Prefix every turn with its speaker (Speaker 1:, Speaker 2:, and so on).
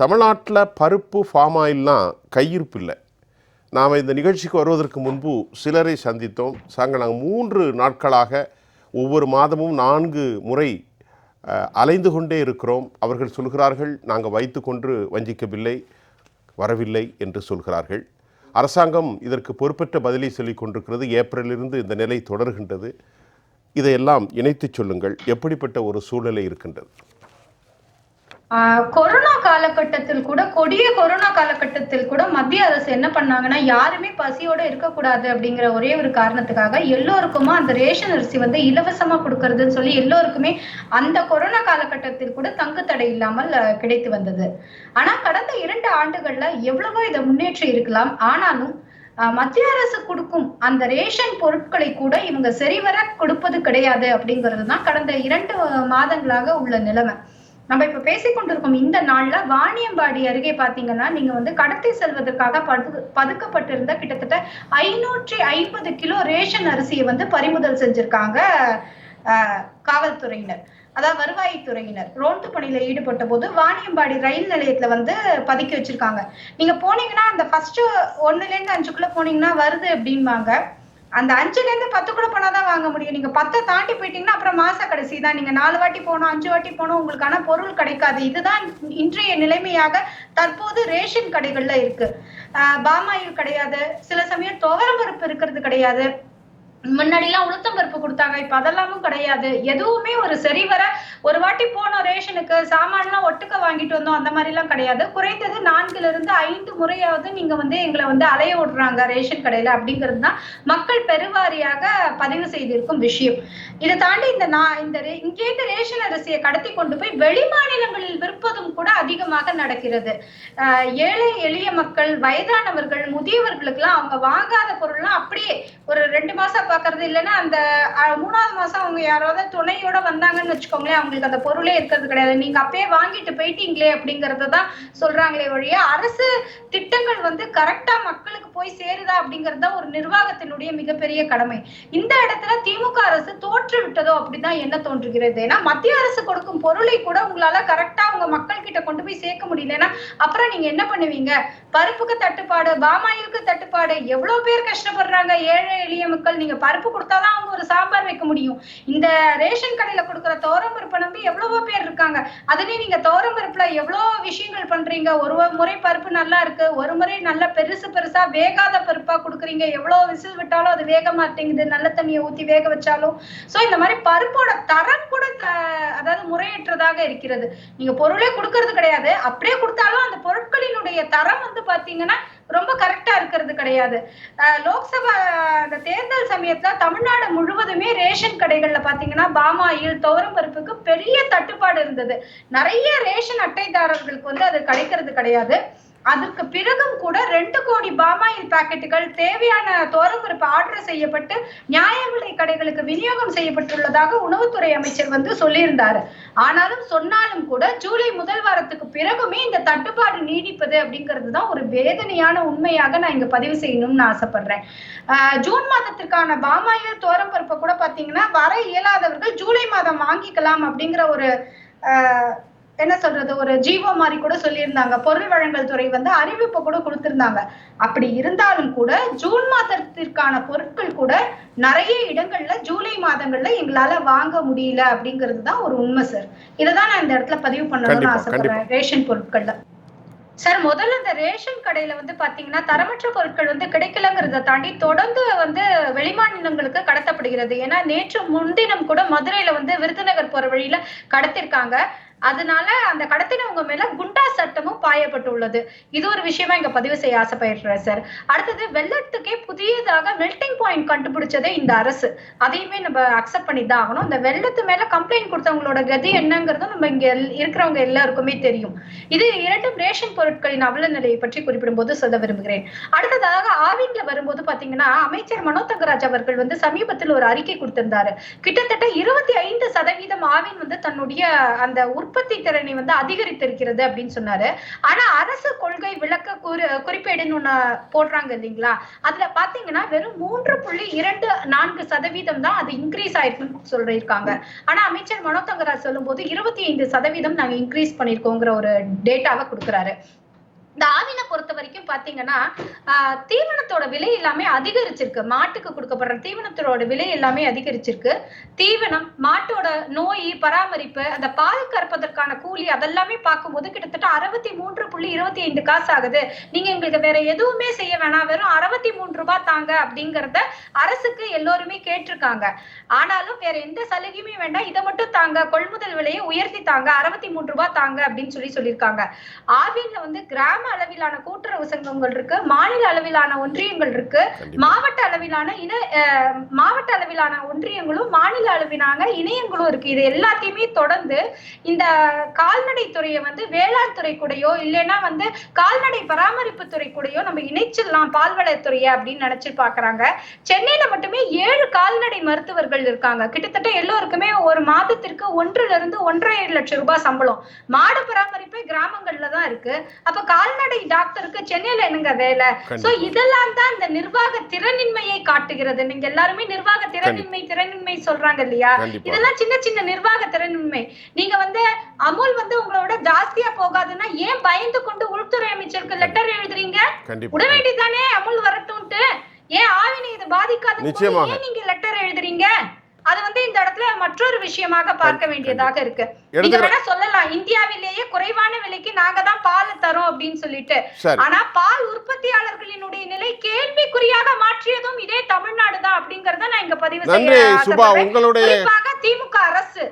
Speaker 1: தமிழ்நாட்டில் பருப்பு ஃபார்ம் ஆயில்லாம் கையிருப்பு இல்லை. நாம் இந்த நிகழ்ச்சிக்கு வருவதற்கு முன்பு சிலரை சந்தித்தோம். சாங்க நாங்கள் மூன்று நாட்களாக ஒவ்வொரு மாதமும் நான்கு முறை அலைந்து கொண்டே இருக்கிறோம். அவர்கள் சொல்கிறார்கள் நாங்கள் வைத்துக்கொண்டு வஞ்சிக்கவில்லை வரவில்லை என்று சொல்கிறார்கள். அரசாங்கம் இதற்கு பொறுப்பற்ற பதிலை சொல்லிக் கொண்டிருக்கிறது. ஏப்ரலிலிருந்து இந்த நிலை தொடர்கின்றது. இதையெல்லாம் இணைத்துச் சொல்லுங்கள் எப்படிப்பட்ட ஒரு சூழ்நிலை இருக்கின்றது.
Speaker 2: கொரோனா காலகட்டத்தில் கூட கொடிய கொரோனா காலகட்டத்தில் கூட மத்திய அரசு என்ன பண்ணாங்கன்னா யாருமே பசியோட இருக்கக்கூடாது அப்படிங்கிற ஒரே ஒரு காரணத்துக்காக எல்லோருக்குமா அந்த ரேஷன் அரிசி வந்து இலவசமா கொடுக்கறதுன்னு சொல்லி எல்லோருக்குமே அந்த கொரோனா காலகட்டத்தில் கூட தங்கு தடை இல்லாமல் கிடைத்து வந்தது. ஆனா கடந்த இரண்டு ஆண்டுகள்ல எவ்வளவோ இதை முன்னேற்றி இருக்கலாம். ஆனாலும் மத்திய அரசு கொடுக்கும் அந்த ரேஷன் பொருட்களை கூட இவங்க சரிவர கொடுப்பது கிடையாது அப்படிங்கிறது தான் கடந்த இரண்டு மாதங்களாக உள்ள நிலைமை. நம்ம இப்ப பேசிக்கொண்டிருக்கும் இந்த நாள்ல வாணியம்பாடி அருகே பாத்தீங்கன்னா நீங்க வந்து கடத்தி செல்வதற்காக பது பதுக்கப்பட்டிருந்த கிட்டத்தட்ட ஐநூற்றி ஐம்பது கிலோ ரேஷன் அரிசியை வந்து பறிமுதல் செஞ்சிருக்காங்க காவல்துறையினர். அதாவது வருவாய்த்துறையினர். ரோந்து பணியில ஈடுபட்ட போது வாணியம்பாடி ரயில் நிலையத்துல வந்து பதுக்கி வச்சிருக்காங்க. நீங்க போனீங்கன்னா அந்த ஃபர்ஸ்ட் ஒண்ணுல இருந்து அஞ்சுக்குள்ள போனீங்கன்னா வருது அப்படின்பாங்க அந்த அஞ்சுல இருந்து பத்து கூட போனாதான் வாங்க முடியும். நீங்க பத்தை தாண்டி போயிட்டீங்கன்னா அப்புறம் மாச கடைசி தான். நீங்க நாலு வாட்டி போனோம் அஞ்சு வாட்டி போனோம் உங்களுக்கான பொருள் கிடைக்காது. இதுதான் இன்றைய நிலைமையாக தற்போது ரேஷன் கடைகள்ல இருக்கு. ஆஹ் பாமாயில் கிடையாது. சில சமயம் துவரம் பருப்பு இருக்கிறது கிடையாது. முன்னாடி எல்லாம் உளுத்தம் பருப்பு கொடுத்தாங்க இப்ப அதெல்லாமும் கிடையாது. எதுவுமே ஒரு சரிவர ஒரு வாட்டி போனோம் ரேஷனுக்கு சாமான்லாம் ஒட்டுக்க வாங்கிட்டு வந்தோம் அந்த மாதிரி எல்லாம் கிடையாது. குறைந்தது நான்குல இருந்து ஐந்து முறையாவது நீங்க வந்து எங்களை வந்து அலைய விடுறாங்க ரேஷன் கடையில அப்படிங்கிறது தான் மக்கள் பெருவாரியாக பதிவு செய்திருக்கும் விஷயம். இதை தாண்டி இந்த நான் இந்த ரே- இங்கேருந்து ரேஷன் அரிசியை கடத்தி கொண்டு போய் வெளி மாநிலங்களில் விற்பதும் கூட அதிகமாக நடக்கிறது. ஏழை எளிய மக்கள் வயதானவர்கள் முதியவர்களுக்கெல்லாம் அவங்க வாங்காத பொருள்லாம் அப்படியே ஒரு ரெண்டு மாசம் பாக்குறது இல்லைன்னா அந்த மூணாவது மாசம் அவங்க யாராவது துணையோட வந்தாங்கன்னு வச்சுக்கோங்களேன் அவங்களுக்கு அந்த பொருளே இருக்கிறது கிடையாது. நீங்க அப்பயே வாங்கிட்டு போயிட்டீங்களே அப்படிங்கறத தான் சொல்றாங்களே ஒழிய அரசு திட்டங்கள் வந்து கரெக்டா மக்கள் போய் சேருதா அப்படிங்கிறது தான் ஒரு நிர்வாகத்தினுடைய மிகப்பெரிய கடமை. இந்த இடத்துல திமுக அரசு தோற்று விட்டதோ அப்படிதான் என்ன தோன்றுகிறது? ஏன்னா மத்திய அரசு கொடுக்கும் பொருளை கூட உங்களால கரெக்டா உங்க மக்கள் கிட்ட கொண்டு போய் சேர்க்க முடியலன்னா அப்புறம் நீங்க என்ன பண்ணுவீங்க? பருப்புக்கு தட்டுப்பாடு பாமாயிலுக்கு தட்டுப்பாடு எவ்வளவு பேர் கஷ்டப்படுறாங்க? ஏழை எளிய மக்கள் நீங்க பருப்பு கொடுத்தாதான் அவங்க ஒரு சாம்பார் வைக்க முடியும். இந்த ரேஷன் கடையில கொடுக்குற தோரம் பருப்பை நம்பி எவ்வளவோ பேர் இருக்காங்க. அதுலயும் நீங்க தோரம் பருப்புல எவ்வளவு விஷயங்கள் பண்றீங்க? ஒரு ஒரு முறை பருப்பு நல்லா இருக்கு ஒரு முறை நல்லா பெருசு பெருசா வேகாத பருப்பா கொடுக்குறீங்க. எவ்வளவு விசில் விட்டாலும் அது வேக மாட்டேங்குது. நல்ல தண்ணியை ஊத்தி வேக வச்சாலும். சோ இந்த மாதிரி பருப்போட தரம் கூட அதாவது முறையற்றதாக இருக்கிறது. நீங்க பொருளே கொடுக்கறது கிடையாது. அப்படியே கொடுத்தாலும் அந்த பொருட்களினுடைய தரம் வந்து பாத்தீங்கன்னா ரொம்ப கரெக்டா இருக்கிறது கிடையாது. லோக்சபா அந்த தேர்தல் சமயத்துல தமிழ்நாடு முழுவதுமே ரேஷன் கடைகள்ல பாத்தீங்கன்னா பாமாயில் துவரம் பருப்புக்கு பெரிய தட்டுப்பாடு இருந்தது. நிறைய ரேஷன் அட்டைதாரர்களுக்கு வந்து அது கிடைக்கிறது கிடையாது. அதற்கு பிறகும் கூட ரெண்டு கோடி பாமாயில் பாக்கெட்டுகள் தேவையான தோரம்பருப்பு ஆர்டர் செய்யப்பட்டு நியாய விலை கடைகளுக்கு விநியோகம் செய்யப்பட்டுள்ளதாக உணவுத்துறை அமைச்சர் வந்து சொல்லியிருந்தாரு. ஆனாலும் சொன்னாலும் கூட ஜூலை முதல் வாரத்துக்கு பிறகுமே இந்த தட்டுப்பாடு நீடிப்பது அப்படிங்கிறது தான் ஒரு வேதனையான உண்மையாக நான் இங்க பதிவு செய்யணும்னு ஆசைப்படுறேன். ஜூன் மாதத்திற்கான பாமாயில் தோரம்பருப்பை கூட பாத்தீங்கன்னா வர இயலாதவர்கள் ஜூலை மாதம் வாங்கிக்கலாம் அப்படிங்கிற ஒரு என்ன சொல்றது ஒரு ஜீவோ மாதிரி கூட சொல்லியிருந்தாங்க. பொருள் வழங்கல் துறை வந்து அறிவிப்பு கூட கொடுத்திருந்தாங்க. அப்படி இருந்தாலும் கூட ஜூன் மாதத்திற்கான பொருட்கள் கூட நிறைய இடங்கள்ல ஜூலை மாதங்கள்ல எங்களால வாங்க முடியல அப்படிங்கிறது தான் ஒரு உண்மை சார் இததான் நான் இந்த இடத்துல பதிவு பண்ணணும்னு ஆசைப்படுறேன். ரேஷன் பொருட்கள்ல. சார் முதல்ல இந்த ரேஷன் கடையில வந்து பாத்தீங்கன்னா தரமற்ற பொருட்கள் வந்து கிடைக்கலங்கிறத தாண்டி தொடர்ந்து வந்து வெளிமாநிலங்களுக்கு கடத்தப்படுகிறது. ஏன்னா நேற்று முன்தினம் கூட மதுரையில வந்து விருதுநகர் போற வழியில கடத்திருக்காங்க. அதனால அந்த கடத்தினவங்க மேல குண்டா சட்டமும் பாயப்பட்டுள்ளது. இது ஒரு விஷயமா இங்க பதிவு செய்ய ஆசைப்படுறேன் சார் அடுத்தது வெள்ளத்துக்கே புதியதாக மெல்டிங் பாயிண்ட் கண்டுபிடிச்சதே இந்த அரசு. அதையுமே நம்ம அக்செப்ட் பண்ணி தான் ஆகணும். இந்த வெள்ளத்து மேல கம்ப்ளைண்ட் கொடுத்தவங்களோட கதி என்னங்கிறது நம்ம இங்க எல்- இருக்கிறவங்க எல்லாருக்குமே தெரியும். இது இரண்டும் ரேஷன் பொருட்களின் அவல நிலையை பற்றி குறிப்பிடும்போது சொல்ல விரும்புகிறேன். அடுத்ததாக ஆவின்ல வரும்போது பாத்தீங்கன்னா அமைச்சர் மனோ தங்கராஜ் அவர்கள் வந்து சமீபத்தில் ஒரு அறிக்கை கொடுத்திருந்தாரு. கிட்டத்தட்ட இருபத்தி ஐந்து சதவீதம் ஆவின் வந்து தன்னுடைய அந்த உற்பத்தி உற்பத்தி திறனை வந்து அதிகரித்திருக்கிறது அப்படின்னு சொன்னாரு. ஆனா அரசு கொள்கை விளக்க குறி குறிப்பேடுன்னு ஒண்ணு போடுறாங்க இல்லைங்களா? அதுல பாத்தீங்கன்னா வெறும் மூன்று புள்ளி இரண்டு நான்கு சதவீதம் தான் அது இன்க்ரீஸ் ஆயிருக்குன்னு சொல்லியிருக்காங்க. ஆனா அமைச்சர் மனோ தங்கராஜ் சொல்லும்போது இருபத்தி ஐந்து சதவீதம் நாங்க இன்க்ரீஸ் பண்ணிருக்கோங்கிற ஒரு டேட்டாவை கொடுக்குறாரு. இந்த ஆவினை பொறுத்த வரைக்கும் பாத்தீங்கன்னா தீவனத்தோட விலை எல்லாமே அதிகரிச்சிருக்கு. மாட்டுக்கு கொடுக்கப்படுற தீவனத்தோட விலை எல்லாமே அதிகரிச்சிருக்கு. தீவனம் மாட்டோட நோய் பராமரிப்பு அந்த பால் கறப்பதற்கான கூலி அதெல்லாமே பார்க்கும்போது கிட்டத்தட்ட அறுபத்தி மூன்று புள்ளி இருபத்தி ஐந்து காசு ஆகுது நீங்க எங்களுக்கு வேற எதுவுமே செய்ய வேணாம். வெறும் அறுபத்தி மூன்று ரூபாய் தாங்க அப்படிங்கறத அரசுக்கு எல்லோருமே கேட்டிருக்காங்க. ஆனாலும் வேற எந்த சலுகையுமே வேண்டாம். இதை மட்டும் தாங்க கொள்முதல் விலையை உயர்த்தி தாங்க அறுபத்தி மூன்று ரூபாய் தாங்க அப்படின்னு சொல்லி சொல்லியிருக்காங்க. ஆவின்ல வந்து கிராம அளவிலான கூட்டுறவு சங்கங்கள் இருக்கு மாநில அளவிலான ஒன்றியங்கள் இருக்கு. மாவட்ட அளவிலான இன மாவட்ட அளவிலான ஒன்றியங்களும் மாநில அளவிலான இணையங்களும் இருக்கு. இது எல்லாத்தையுமே தொடர்ந்து இந்த கால்நடை துறையை வந்து வேளாண் துறை கூடயோ இல்லைன்னா வந்து கால்நடை பராமரிப்பு துறை கூடயோ நம்ம இணைச்சிடலாம் பால்வளத்துறையை அப்படின்னு நினைச்சு பாக்குறாங்க. சென்னையில மட்டுமே ஏழு கால்நடை மருத்துவர்கள் இருக்காங்க. கிட்டத்தட்ட எல்லோருக்குமே ஒரு மாதத்திற்கு ஒன்றுல இருந்து ஒன்றரை லட்சம் ரூபாய் சம்பளம். மாடு பராமரிப்பு கிராமங்கள்ல தான் இருக்கு. அப்ப கால்நடை டாக்டருக்கு சென்னையில என்னங்க வேலை? சோ. இதெல்லாம் தான் இந்த நிர்வாக திறனின்மையை காட்டுகிறது. நீங்க எல்லாருமே நிர்வாக திறனின்மை திறனின்மை சொல்றாங்க இல்லையா? இதெல்லாம் சின்ன சின்ன நிர்வாக திறனின்மை. நீங்க வந்து அமுல் வந்து உங்களோட ஜாஸ்தியா போகாதுன்னா ஏன் பயந்து கொண்டு உள்துறை அமைச்சருக்கு லெட்டர் எழுதுறீங்க? விட வேண்டியதானே அமுல் வரட்டும்ட்டு. ஏன் ஆவினை இது பாதிக்காது நீங்க லெட்டர் எழுதுறீங்க? அது வந்து இந்த இடத்துல மற்றொரு விஷயமாக பார்க்க வேண்டியதாக இருக்கு. நீங்க வேணா சொல்லலாம். இந்தியாவிலேயே குறைவான விலைக்கு நாங்க தான் பால் தரோம் அப்படின்னு சொல்லிட்டு. ஆனா பால் உற்பத்தியாளர்களினுடைய நிலை கேள்விக்குறியாக மாற்றியதும் இதே தமிழ்நாடு தான் அப்படிங்கறத நான் இங்க பதிவு செய்ய திமுக அரசு.